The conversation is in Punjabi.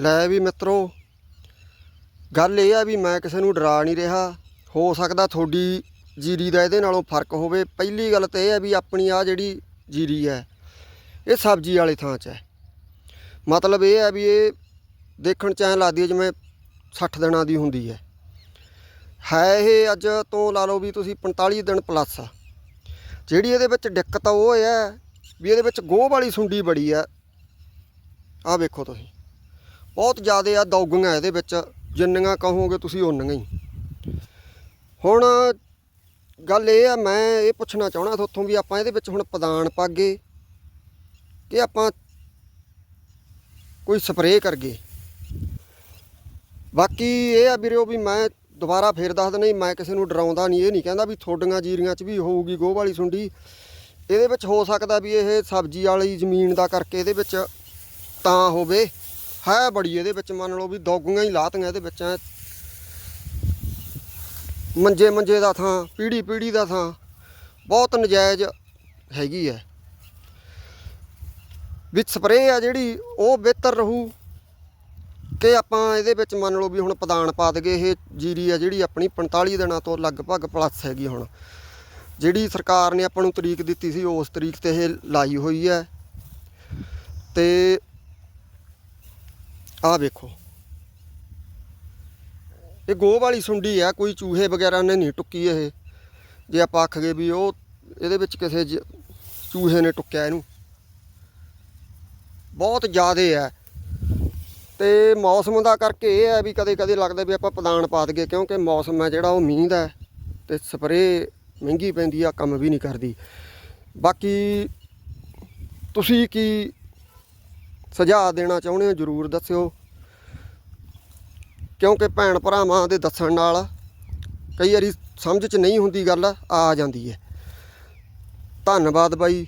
ਲੈ ਵੀ ਮਿੱਤਰੋ, ਗੱਲ ਇਹ ਆ ਵੀ ਮੈਂ ਕਿਸੇ ਨੂੰ ਡਰਾ ਨਹੀਂ ਰਿਹਾ। ਹੋ ਸਕਦਾ ਤੁਹਾਡੀ ਜੀਰੀ ਦਾ ਇਹਦੇ ਨਾਲੋਂ ਫ਼ਰਕ ਹੋਵੇ। ਪਹਿਲੀ ਗੱਲ ਤਾਂ ਇਹ ਹੈ ਵੀ ਆਪਣੀ ਆ ਜਿਹੜੀ ਜੀਰੀ ਹੈ, ਇਹ ਸਬਜ਼ੀ ਵਾਲੇ ਥਾਂ 'ਚ ਹੈ। ਮਤਲਬ ਇਹ ਹੈ ਵੀ ਇਹ ਦੇਖਣ 'ਚ ਐਂ ਲੱਗਦੀ ਹੈ ਜਿਵੇਂ 60 ਦਿਨਾਂ ਦੀ ਹੁੰਦੀ ਹੈ। ਹੈ ਇਹ ਅੱਜ ਤੋਂ ਲਾ ਲਓ ਵੀ ਤੁਸੀਂ 45 ਦਿਨ ਪਲੱਸ ਆ। ਜਿਹੜੀ ਇਹਦੇ ਵਿੱਚ ਦਿੱਕਤ ਉਹ ਹੈ ਵੀ ਇਹਦੇ ਵਿੱਚ ਗੋਹ ਵਾਲੀ ਸੁੰਡੀ ਬੜੀ ਆ। ਆਹ ਵੇਖੋ ਤੁਸੀਂ। ਬਹੁਤ ਜ਼ਿਆਦਾ ਆ ਦੌਗੀਆਂ ਇਹਦੇ ਵਿੱਚ, ਜਿੰਨੀਆਂ ਕਹੋਗੇ ਤੁਸੀਂ ਓਨੀਆਂ ਹੀ। ਹੁਣ ਗੱਲ ਇਹ ਆ, ਮੈਂ ਇਹ ਪੁੱਛਣਾ ਚਾਹਣਾ ਤੁਹਾਥੋਂ ਵੀ ਆਪਾਂ ਇਹਦੇ ਵਿੱਚ ਹੁਣ ਪਦਾਨ ਪਾਗੇ ਕਿ ਆਪਾਂ ਕੋਈ ਸਪਰੇਅ ਕਰਗੇ। ਬਾਕੀ ਇਹ ਆ ਵੀਰੋ ਵੀ ਮੈਂ ਦੁਬਾਰਾ ਫੇਰ ਦੱਸ ਦਿੰਦਾ ਮੈਂ ਕਿਸੇ ਨੂੰ ਡਰਾਉਂਦਾ ਨਹੀਂ, ਇਹ ਨਹੀਂ ਕਹਿੰਦਾ ਵੀ ਤੁਹਾਡੀਆਂ ਜੀਰੀਆਂ 'ਚ ਵੀ ਹੋਊਗੀ ਗੋਹ ਵਾਲੀ ਸੁੰਡੀ। ਇਹਦੇ ਵਿੱਚ ਹੋ ਸਕਦਾ ਵੀ ਇਹ ਸਬਜ਼ੀ ਵਾਲੀ ਜ਼ਮੀਨ ਦਾ ਕਰਕੇ ਇਹਦੇ ਵਿੱਚ ਤਾਂ ਹੋਵੇ। ਹੈ ਬੜੀ ਇਹਦੇ ਵਿੱਚ, ਮੰਨ ਲਓ ਵੀ ਦੌਗੀਆਂ ਹੀ ਲਾਤੀਆਂ ਇਹਦੇ ਵਿੱਚ ਮੰਜੇ ਮੰਜੇ ਦਾ ਥਾਂ, ਪੀੜੀ ਪੀੜੀ ਦਾ ਥਾਂ, ਬਹੁਤ ਨਜਾਇਜ਼ ਹੈਗੀ ਹੈ ਵਿੱਚ ਸਪਰੇਅ ਆ ਜਿਹੜੀ, ਉਹ ਬਿਹਤਰ ਰਹੂ ਕਿ ਆਪਾਂ ਇਹਦੇ ਵਿੱਚ ਮੰਨ ਲਓ ਵੀ ਹੁਣ ਪਦਾਨ ਪਾ ਦਗੇ ਇਹ ਜੀਰੀ ਆ ਜਿਹੜੀ ਆਪਣੀ 45 ਦਿਨਾਂ ਤੋਂ ਲਗਭਗ ਪਲੱਸ ਹੈਗੀ ਹੁਣ। ਜਿਹੜੀ ਸਰਕਾਰ ਨੇ ਆਪਾਂ ਨੂੰ ਤਰੀਕ ਦਿੱਤੀ ਸੀ, ਉਸ ਤਰੀਕ ਤੇ ਇਹ ਲਾਈ ਹੋਈ ਹੈ ਤੇ ਆਹ ਵੇਖੋ। ਇਹ ਗੋਹ ਵਾਲੀ ਸੁੰਡੀ ਆ, ਕੋਈ ਚੂਹੇ ਵਗੈਰਾ ਨੇ ਨਹੀਂ ਟੁੱਕੀ ਇਹ। ਜੇ ਆਪਾਂ ਆਖ ਗਏ ਵੀ ਉਹ ਇਹਦੇ ਵਿੱਚ ਕਿਸੇ ਜ- ਚੂਹੇ ਨੇ ਟੁੱਕਿਆ ਇਹਨੂੰ। ਬਹੁਤ ਜ਼ਿਆਦਾ ਹੈ ਤੇ ਮੌਸਮ ਦਾ ਕਰਕੇ ਇਹ ਹੈ ਵੀ ਕਦੇ ਕਦੇ ਲੱਗਦਾ ਵੀ ਆਪਾਂ ਪਦਾਨ ਪਾ ਦਈਏ, ਕਿਉਂਕਿ ਮੌਸਮ ਹੈ ਜਿਹੜਾ ਉਹ ਮੀਂਹ ਦਾ ਹੈ ਤੇ ਸਪਰੇਅ ਮਹਿੰਗੀ ਪੈਂਦੀ ਆ, ਕੰਮ ਵੀ ਨਹੀਂ ਕਰਦੀ। ਬਾਕੀ ਤੁਸੀਂ ਕੀ ਸੁਝਾਅ ਦੇਣਾ ਚਾਹੁੰਦੇ ਹੋ, ਜਰੂਰ ਦੱਸਿਓ। ਕਿਉਂਕਿ ਭੈਣ ਭਰਾਵਾਂ ਦੇ ਦੱਸਣ ਨਾਲ ਕਈ ਵਾਰੀ ਸਮਝ 'ਚ ਨਹੀਂ ਹੁੰਦੀ ਗੱਲ, ਆ ਜਾਂਦੀ ਹੈ। ਧੰਨਵਾਦ ਬਾਈ।